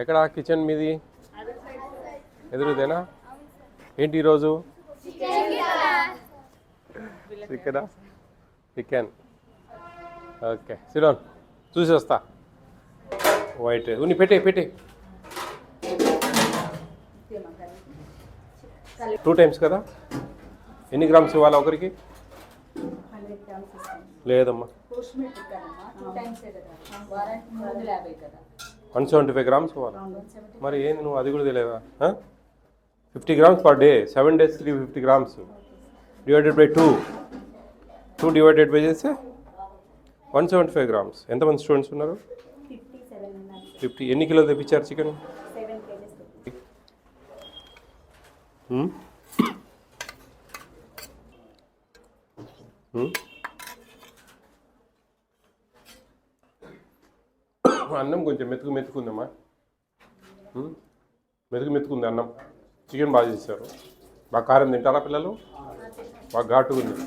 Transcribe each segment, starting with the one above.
ఎక్కడ కిచెన్ మీది ఎదురుదేనా ఏంటి ఈరోజు చికెనా చికెన్ ఓకే సిరోన్ చూసి వస్తా వైట్ ఉన్ని పెట్టే పెట్టే టూ టైమ్స్ కదా ఎన్ని గ్రామ్స్ ఇవ్వాలి ఒకరికి లేదమ్మా వన్ సెవెంటీ ఫైవ్ గ్రామ్స్ మరి ఏంది నువ్వు అది కూడా తెలియదా fifty grams per day seven days three fifty grams divided by two two divided by చేస్తే వన్ సెవెంటీ ఫైవ్ గ్రామ్స్ ఎంతమంది స్టూడెంట్స్ ఉన్నారు ఫిఫ్టీ ఎన్ని కిలో తెప్పించారు చికెన్ Hmm? అన్నం కొంచెం మెతుకు మెతుకుందమ్మా మెతుకు మెతుకుంది అన్నం చికెన్ బాగా చేశారు బాగా కారం తింటారా పిల్లలు బాగా ఘాటు ఉంది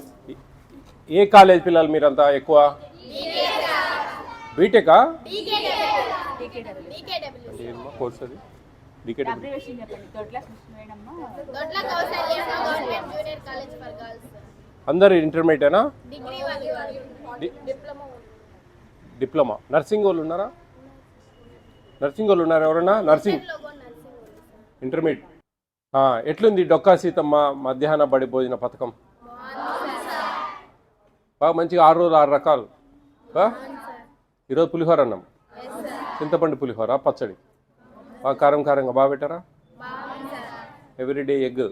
ఏ కాలేజ్ పిల్లలు మీరంతా ఎక్కువ బీటెకా కోర్స్ అది అందరు ఇంటర్మీడియట్ డిప్లొమా నర్సింగ్ వాళ్ళు ఉన్నారా నర్సింగ్ వాళ్ళు ఉన్నారు ఎవరన్నా నర్సింగ్ ఇంటర్మీడియట్ ఎట్లుంది డొక్కా సీతమ్మ మధ్యాహ్న బడి భోజన పథకం బాగా మంచిగా ఆరు రోజులు ఆరు రకాలు ఈరోజు పులిహోర అన్నం చింతపండు పులిహోర పచ్చడి బాగా కారం కారంగా బాగా పెట్టారా ఎవ్రీడే ఎగ్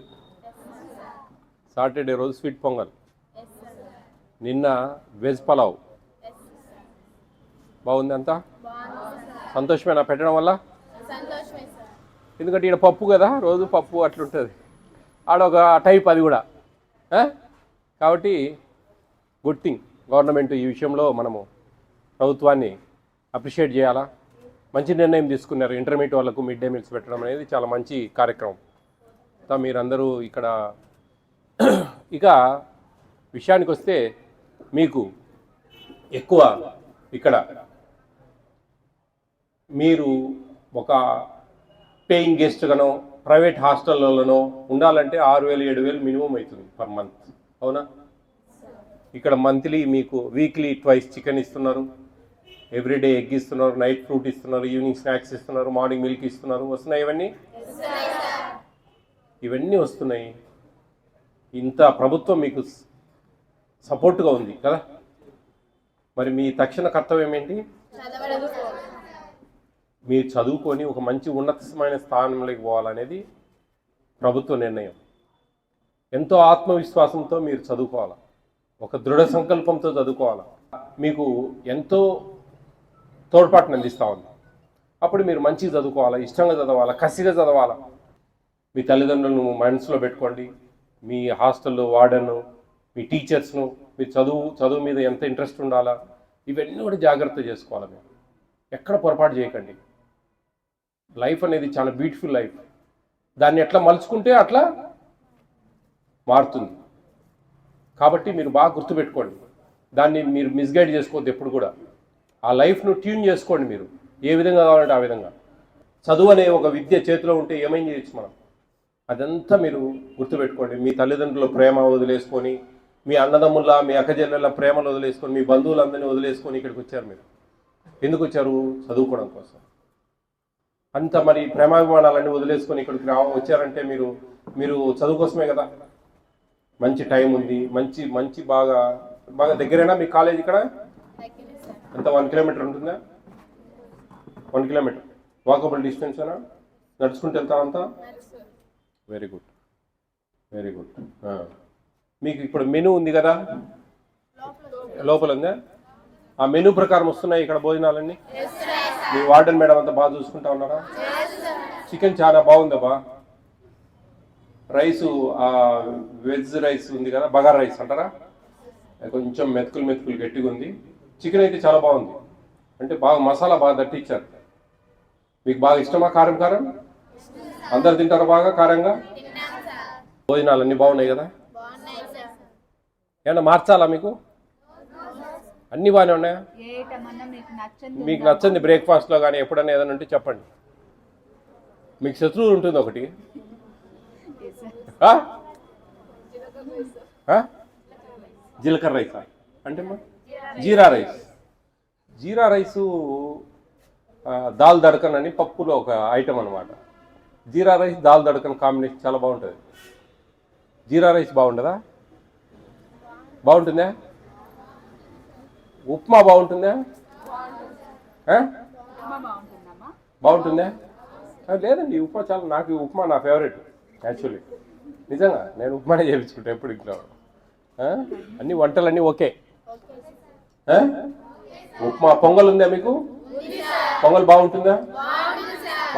సాటర్డే రోజు స్వీట్ పొంగల్ నిన్న వెజ్ పలావ్ బాగుంది అంతా సంతోషమేనా పెట్టడం వల్ల ఎందుకంటే ఇక్కడ పప్పు కదా రోజు పప్పు అట్లుంటుంది ఆడ ఒక టైప్ అది కూడా కాబట్టి గుడ్ థింగ్ గవర్నమెంట్ ఈ విషయంలో మనము ప్రభుత్వాన్ని అప్రిషియేట్ చేయాలా మంచి నిర్ణయం తీసుకున్నారు ఇంటర్మీడియట్ వాళ్ళకు మిడ్ డే మీల్స్ పెట్టడం అనేది చాలా మంచి కార్యక్రమం మీరందరూ ఇక్కడ ఇక విషయానికి వస్తే మీకు ఎక్కువ ఇక్కడ మీరు ఒక పేయింగ్ గెస్ట్గానో ప్రైవేట్ హాస్టల్లోనో ఉండాలంటే ఆరు వేలు ఏడు వేలు మినిమం అవుతుంది పర్ మంత్ అవునా ఇక్కడ మంత్లీ మీకు వీక్లీ ట్వైస్ చికెన్ ఇస్తున్నారు ఎవ్రీడే ఎగ్ ఇస్తున్నారు నైట్ ఫ్రూట్ ఇస్తున్నారు ఈవినింగ్ స్నాక్స్ ఇస్తున్నారు మార్నింగ్ మిల్క్ ఇస్తున్నారు వస్తున్నాయి ఇవన్నీ ఇవన్నీ వస్తున్నాయి ఇంత ప్రభుత్వం మీకు సపోర్ట్గా ఉంది కదా మరి మీ తక్షణ కర్తవ్యం ఏంటి మీరు చదువుకొని ఒక మంచి ఉన్నతమైన స్థానంలోకి పోవాలనేది ప్రభుత్వ నిర్ణయం ఎంతో ఆత్మవిశ్వాసంతో మీరు చదువుకోవాలి ఒక దృఢ సంకల్పంతో చదువుకోవాలి మీకు ఎంతో తోడ్పాటును అందిస్తూ ఉంది అప్పుడు మీరు మంచిగా చదువుకోవాలా ఇష్టంగా చదవాలా కసిగా చదవాలా మీ తల్లిదండ్రులను మనసులో పెట్టుకోండి మీ హాస్టల్లో వార్డను మీ టీచర్స్ను మీ చదువు చదువు మీద ఎంత ఇంట్రెస్ట్ ఉండాలా ఇవన్నీ కూడా జాగ్రత్త చేసుకోవాలి మేము ఎక్కడ పొరపాటు చేయకండి లైఫ్ అనేది చాలా బ్యూటిఫుల్ లైఫ్ దాన్ని ఎట్లా మలుచుకుంటే అట్లా మారుతుంది కాబట్టి మీరు బాగా గుర్తుపెట్టుకోండి దాన్ని మీరు మిస్గైడ్ చేసుకోవద్దు ఎప్పుడు కూడా ఆ లైఫ్ను ట్యూన్ చేసుకోండి మీరు ఏ విధంగా కావాలంటే ఆ విధంగా చదువు అనే ఒక విద్య చేతిలో ఉంటే ఏమైంది చేయొచ్చు మనం అదంతా మీరు గుర్తుపెట్టుకోండి మీ తల్లిదండ్రుల ప్రేమ వదిలేసుకొని మీ అన్నదమ్ముల మీ అక్కజల్లెల ప్రేమను వదిలేసుకొని మీ బంధువులందరినీ వదిలేసుకొని ఇక్కడికి వచ్చారు మీరు ఎందుకు వచ్చారు చదువుకోవడం కోసం అంత మరి ప్రేమాభిమానాలన్నీ వదిలేసుకొని ఇక్కడికి రావ వచ్చారంటే మీరు మీరు చదువు కోసమే కదా మంచి టైం ఉంది మంచి మంచి బాగా బాగా దగ్గరైనా మీ కాలేజ్ ఇక్కడ ఎంత వన్ కిలోమీటర్ ఉంటుందా వన్ కిలోమీటర్ వాకబుల్ డిస్టెన్స్ అనా నడుచుకుంటూ వెళ్తామంతా వెరీ గుడ్ వెరీ గుడ్ మీకు ఇప్పుడు మెనూ ఉంది కదా లోపల ఉందా ఆ మెనూ ప్రకారం వస్తున్నాయి ఇక్కడ భోజనాలన్నీ మీ వార్డెన్ మేడం అంతా బాగా చూసుకుంటా ఉన్నారా చికెన్ చాలా బాగుందబ్బా రైస్ వెజ్ రైస్ ఉంది కదా బగార్ రైస్ అంటారా కొంచెం మెతుకులు మెతుకులు గట్టిగా ఉంది చికెన్ అయితే చాలా బాగుంది అంటే బాగా మసాలా బాగా దట్టించారు మీకు బాగా ఇష్టమా కారం కారం అందరు తింటారు బాగా కారంగా భోజనాలు అన్నీ బాగున్నాయి కదా ఏమన్నా మార్చాలా మీకు అన్ని బాగానే ఉన్నాయా మీకు నచ్చింది బ్రేక్ఫాస్ట్లో కానీ ఎప్పుడన్నా ఏదైనా ఉంటే చెప్పండి మీకు శత్రువు ఉంటుంది ఒకటి జీలకర్ర రైస్ అంటే జీరా రైస్ జీరా రైసు దాల్ దడకన్ అని పప్పులో ఒక ఐటమ్ అనమాట జీరా రైస్ దాల్ దడకన్ కాంబినేషన్ చాలా బాగుంటుంది జీరా రైస్ బాగుంటుందా బాగుంటుందా ఉప్మా బాగుంటుందా బాగుంటుందా లేదండి ఉప్మా చాలా నాకు ఉప్మా నా ఫేవరెట్ యాక్చువల్లీ నిజంగా నేను ఉప్మానే చేయించుకుంటా ఎప్పుడు ఇంట్లో అన్ని వంటలన్నీ ఓకే ఉప్మా పొంగల్ ఉందా మీకు పొంగల్ బాగుంటుందా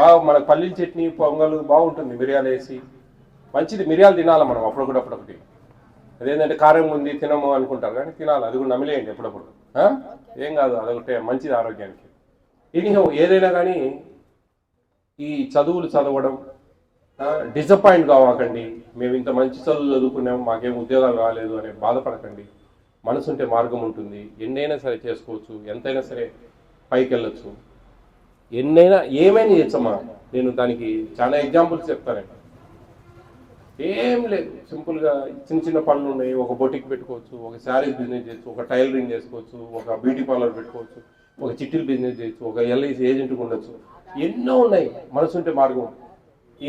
బాగా మన పల్లీల చట్నీ పొంగల్ బాగుంటుంది మిరియాలు వేసి మంచిది మిరియాలు తినాలి మనం అప్పుడప్పుడు అప్పుడొకటి అదేంటంటే కారం ఉంది తినము అనుకుంటారు కానీ తినాలి అది కూడా నమిలేయండి ఎప్పుడప్పుడు ఏం కాదు అదొకటే మంచిది ఆరోగ్యానికి ఎనీహో ఏదైనా కానీ ఈ చదువులు చదవడం డిసప్పాయింట్ కావాకండి మేము ఇంత మంచి చదువులు చదువుకున్నాము మాకేం ఉద్యోగాలు రాలేదు అనే బాధపడకండి మనసుంటే మార్గం ఉంటుంది ఎన్నైనా సరే చేసుకోవచ్చు ఎంతైనా సరే పైకి వెళ్ళచ్చు ఎన్నైనా ఏమైనా చేయొచ్చమ్మా నేను దానికి చాలా ఎగ్జాంపుల్స్ చెప్తానండి ఏం లేదు సింపుల్గా చిన్న చిన్న పనులు ఉన్నాయి ఒక బొటిక్ పెట్టుకోవచ్చు ఒక శారీ బిజినెస్ చేయొచ్చు ఒక టైలరింగ్ చేసుకోవచ్చు ఒక బ్యూటీ పార్లర్ పెట్టుకోవచ్చు ఒక చిట్టీలు బిజినెస్ చేయొచ్చు ఒక ఎల్ఐసి ఏజెంట్కి ఉండొచ్చు ఎన్నో ఉన్నాయి మనసుంటే మార్గం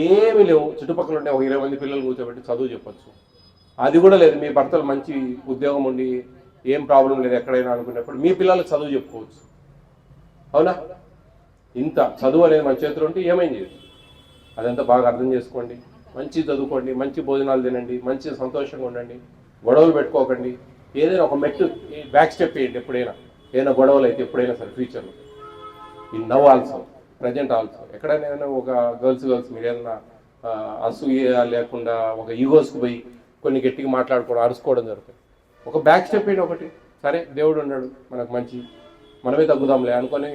ఏమి లేవు చుట్టుపక్కల ఉండే ఒక ఇరవై మంది పిల్లలు కూర్చోబెట్టి చదువు చెప్పొచ్చు అది కూడా లేదు మీ భర్తలు మంచి ఉద్యోగం ఉండి ఏం ప్రాబ్లం లేదు ఎక్కడైనా అనుకునేప్పుడు మీ పిల్లలకు చదువు చెప్పుకోవచ్చు అవునా ఇంత చదువు అనేది మన చేతిలో ఉంటే ఏమైంది అదంతా బాగా అర్థం చేసుకోండి మంచి చదువుకోండి మంచి భోజనాలు తినండి మంచి సంతోషంగా ఉండండి గొడవలు పెట్టుకోకండి ఏదైనా ఒక మెట్టు బ్యాక్ స్టెప్ వేయండి ఎప్పుడైనా ఏదైనా గొడవలు అయితే ఎప్పుడైనా సరే ఫ్యూచర్లో ఈ నవ్ ఆల్సో ప్రజెంట్ ఆల్సో ఎక్కడైనా ఒక గర్ల్స్ గర్ల్స్ మీరు ఏదైనా అసూయ లేకుండా ఒక ఈగోస్కి పోయి కొన్ని గట్టిగా మాట్లాడుకోవడం అరుసుకోవడం జరుగుతుంది ఒక బ్యాక్ స్టెప్ వేయండి ఒకటి సరే దేవుడు ఉన్నాడు మనకు మంచి మనమే తగ్గుదాంలే అనుకొని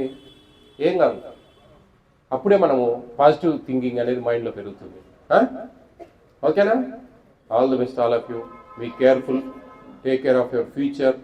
ఏం కాదు అప్పుడే మనము పాజిటివ్ థింకింగ్ అనేది మైండ్లో పెరుగుతుంది ఓకేనా all the best all of you be careful take care of your future